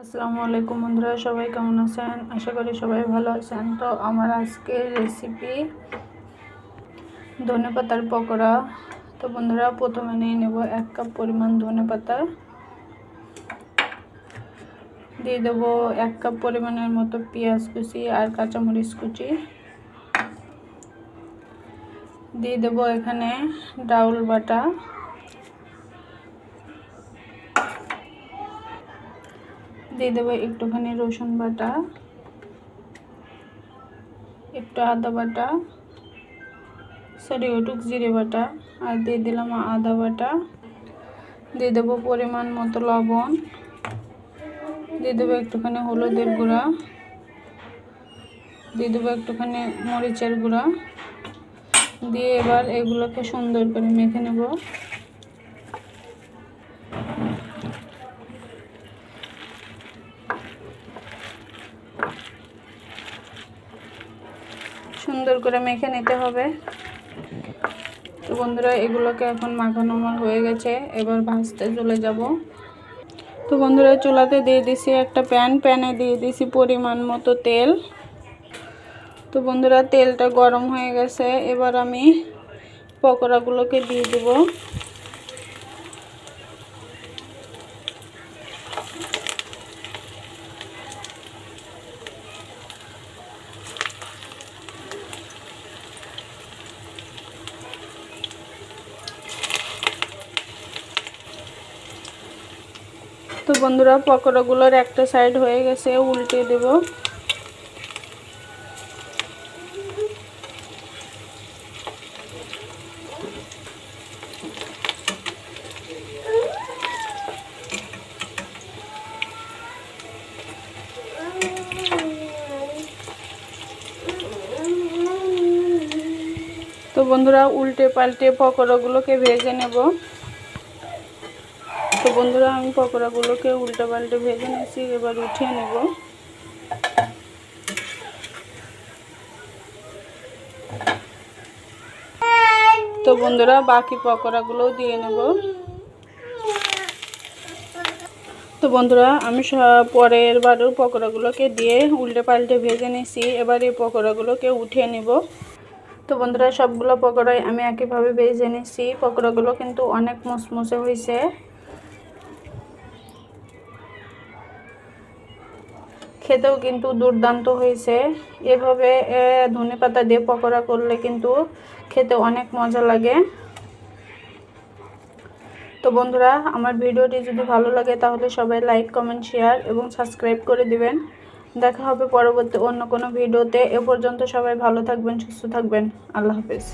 আসসালামু আলাইকুম বন্ধুরা, সবাই কেমন আছেন? আশা করি সবাই ভালো আছেন। তো আমার আজকের রেসিপি ধনে পাতার পকোড়া। তো বন্ধুরা, প্রথমে নিয়ে নেব এক কাপ পরিমাণ ধনে পাতা। দিয়ে দেব এক কাপ পরিমাণের মতো পেঁয়াজ কুচি আর কাঁচামরিচ কুচি। দিয়ে দেব এখানে ডাউল বাটা। দিয়ে দেবো একটুখানি রসুন বাটা, একটু আদা বাটা সরি ওটুক জিরে বাটা, আর দিয়ে দিলাম আদা বাটা। দিয়ে দেবো পরিমাণ মতো লবণ। দিয়ে দেবো একটুখানি হলুদের গুঁড়া। দিয়ে দেবো একটুখানি মরিচের গুঁড়া। দিয়ে এবার এগুলোকে সুন্দর করে মেখে নেব। সুন্দর করে মেখে নিতে হবে। তো বন্ধুরা, এগুলোকে এখন মাখানো আমার হয়ে গেছে। এবার ভাজতে চলে যাব। তো বন্ধুরা, চুলাতে দিয়ে দিছি একটা প্যান। প্যানে দিয়ে দিছি পরিমাণ মতো তেল। তো বন্ধুরা, তেলটা গরম হয়ে গেছে। এবার আমি পকোড়াগুলোকে দিয়ে দেবো। তো বন্ধুরা, পকোড়াগুলোর একটা সাইড হয়ে গেছে, উল্টে দেব। তো বন্ধুরা, উল্টে পাল্টে পকোড়াগুলোকে ভেজে নেব। তো বন্ধুরা, আমি পকোড়াগুলোকে উল্টে পাল্টে ভেজে নিয়েছি, এবার উঠিয়ে নেব। তো বন্ধুরা, বাকি পকোড়াগুলোও দিয়ে নেব। তো বন্ধুরা, আমি পরের বারের পকোড়াগুলোকে দিয়ে উল্টে পাল্টে ভেজে নিয়েছি, এবার এই পকোড়াগুলোকে উঠিয়ে নেব। তো বন্ধুরা, সবগুলো পকোড়াই আমি একইভাবে ভেজে নিয়েছি। পকোড়াগুলো কিন্তু অনেক মুসমুসে হয়েছে। খেতেও কিন্তু দুর্দান্ত হয়েছে। এভাবে ধনে পাতা দিয়ে পকোড়া করলে কিন্তু খেতে অনেক মজা লাগে। তো বন্ধুরা, আমার ভিডিওটি যদি ভালো লাগে তাহলে সবাই লাইক, কমেন্ট, শেয়ার এবং সাবস্ক্রাইব করে দিবেন। দেখা হবে পরবর্তী অন্য কোনো ভিডিওতে। এ পর্যন্ত সবাই ভালো থাকবেন, সুস্থ থাকবেন। আল্লাহ হাফেজ।